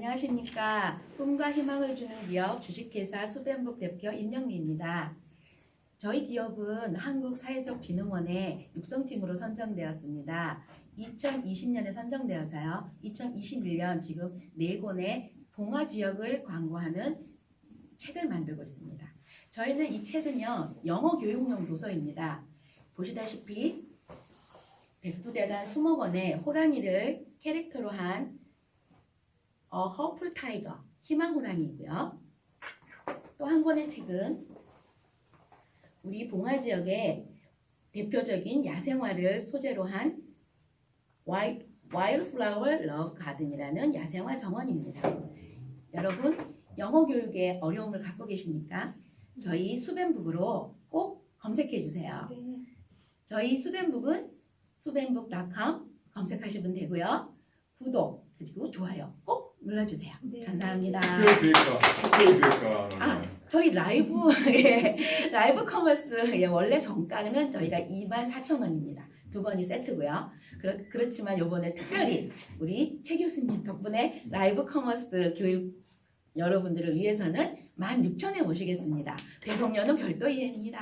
안녕하십니까. 꿈과 희망을 주는 기업 주식회사 수벤북 대표 임영미입니다. 저희 기업은 한국사회적진흥원의 육성팀으로 선정되었습니다. 2020년에 선정되어서요. 2021년 지금 네 권의 봉화 지역을 광고하는 책을 만들고 있습니다. 저희는 이 책은요, 영어 교육용 도서입니다. 보시다시피 백두대간 수목원의 호랑이를 캐릭터로 한 어, 허플 타이거, 희망 호랑이고요. 또 한 권의 책은 우리 봉화 지역의 대표적인 야생화를 소재로 한 와이, 와일드플라워 러브 가든이라는 야생화 정원입니다. 여러분 영어 교육에 어려움을 갖고 계십니까? 저희 수벤북으로 꼭 검색해 주세요. 저희 수벤북은 수벤북.com 검색하시면 되고요. 구독 그리고 좋아요 꼭 눌러주세요. 네. 감사합니다. 아, 저희 라이브 예, 라이브 커머스 예, 원래 정가는 저희가 24,000원입니다. 두 권이 세트고요. 그렇, 그렇지만 요번에 특별히 우리 최 교수님 덕분에 라이브 커머스 교육 여러분들을 위해서는 16,000에 모시겠습니다. 배송료는 별도 이해입니다.